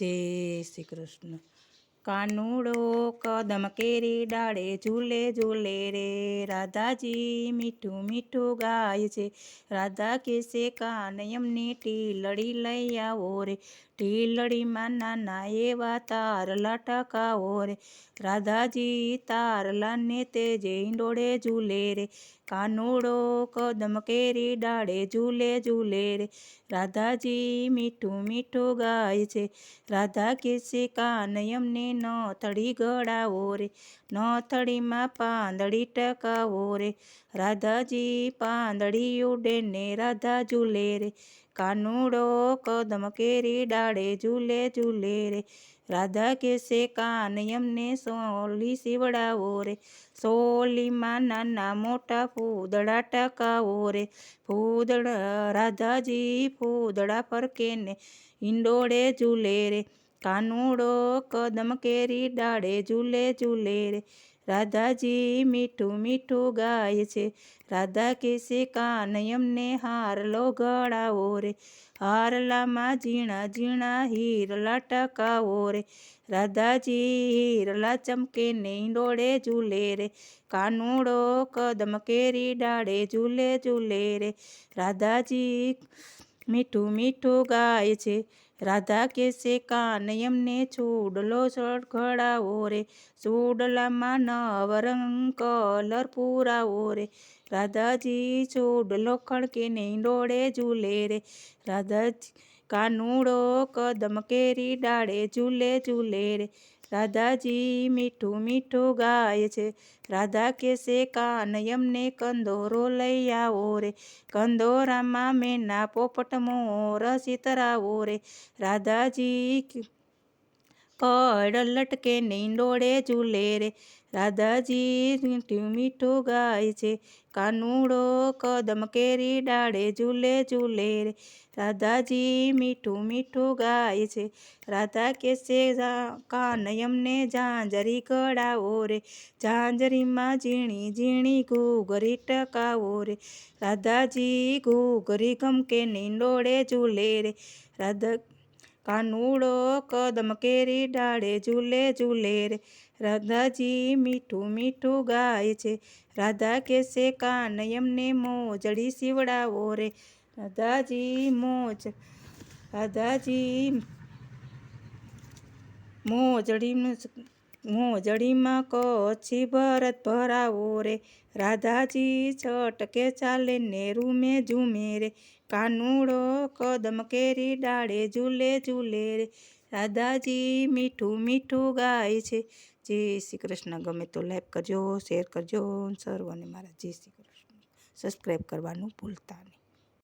જય શ્રી કૃષ્ણ. કાનુડો કદમ કેરી ડાળે ઝૂલે ઝૂલે રે. રાધાજી મીઠું મીઠું ગાય છે. રાધા કેસે કાનયમની ટીલડી લઈ આવો રે. ટીલડીમાં નાના એવા તારલા ટકાવો રે. રાધાજી તારલાને તે જઈ ઝૂલે રે. કાનુડો કદમ કેરી ડાળે ઝૂલે ઝૂલે રે. રાધાજી મીઠું મીઠું ગાય છે. રાધા કેસે કાનયમને નથડી ગળાવો રે નથડીમાં પાંદડી ટકાવો રે રાધાજી પાંદડી ઉડે ને રાધા ઝૂલે રે. કાનુડો કદમ કેરી ડાળે, ઝૂલે ઝૂલે રે. રાધા કેસે કાનયમને સોલી સીવડાવો રે સોલીમાં નાના મોટા ફૂદડા ટકાવો રે ફૂદડા, રાધાજી ફૂદડા પર કેને ઈંડોળે ઝૂલે રે. કાનુડો કદમ કેરી ડાળે ઝૂલે ઝૂલે રે. રાધાજી મીઠું મીઠું ગાય છે. રાધા કેસે કાનયમને હારલો ગળાવો રે. હારલામાં ઝીણા ઝીણા હીરલા ટકાવો રે. રાધાજી હીરલા ચમકે ને ડોળે ઝૂલે રે. કાનુડો કદમ કેરી ડાળે ઝૂલે ઝૂલે રે. રાધાજી મીઠું મીઠું ગાય છે. રાધા કેસે કાનયમને ચૂડલો સળગડાવો રે, ચૂડલામાં નવરંગ કલર પૂરાવો રે. રાધાજી ચૂડલો ખડકે ડોળે ઝૂલે રે, રાધાજી કાનુડો કદમ કેરી ડાળે, ઝૂલે ઝૂલે રે. રાધાજી મીઠું મીઠું ગાય છે. રાધા કેસે કાનયમને કંદોરો લઈ આવો રે. કંદોરામાં મેના પોપટ મોર સીતરાવો રે. રાધાજી કડ લટકે નીંડોળે ઝૂલે રે. રાધાજી મીઠું ગાય છે. કાનુડો કદમ કેરી ડાળે ઝૂલે ઝૂલે રે. રાધાજી મીઠું મીઠું ગાય છે. રાધા કેસે કાનયમને ઝાંઝરી કડાવો રે. ઝાંઝરીમાં ઝીણી ઝીણી ઘૂઘરી ટકાવો રે. રાધાજી ઘૂઘરી ગમકે નીંડોળે ઝૂલે રે. રાધા કાનુડો કદમ કેરી ડાળે ઝૂલે ઝૂલે રે. રાધાજી મીઠું મીઠું ગાય છે. રાધા કેસે કાનયમને મોજડી સીવડાવો રે. રાધાજી મોજ, રાધાજી મોજડીનું મોજડીમાં કચ્છી ભરત ભરાવો રે. રાધાજી છટકે ચાલે ને રૂમે ઝૂમે રે. કાનુડો કદમ કેરી ડાળે, ઝૂલે ઝૂલે રે. રાધાજી મીઠું મીઠું ગાય છે. જય શ્રી કૃષ્ણ. ગમે તો લાઈક કરજો, શેર કરજો સર્વને મારા જય શ્રી કૃષ્ણ. સબસ્ક્રાઈબ કરવાનું ભૂલતા નહીં.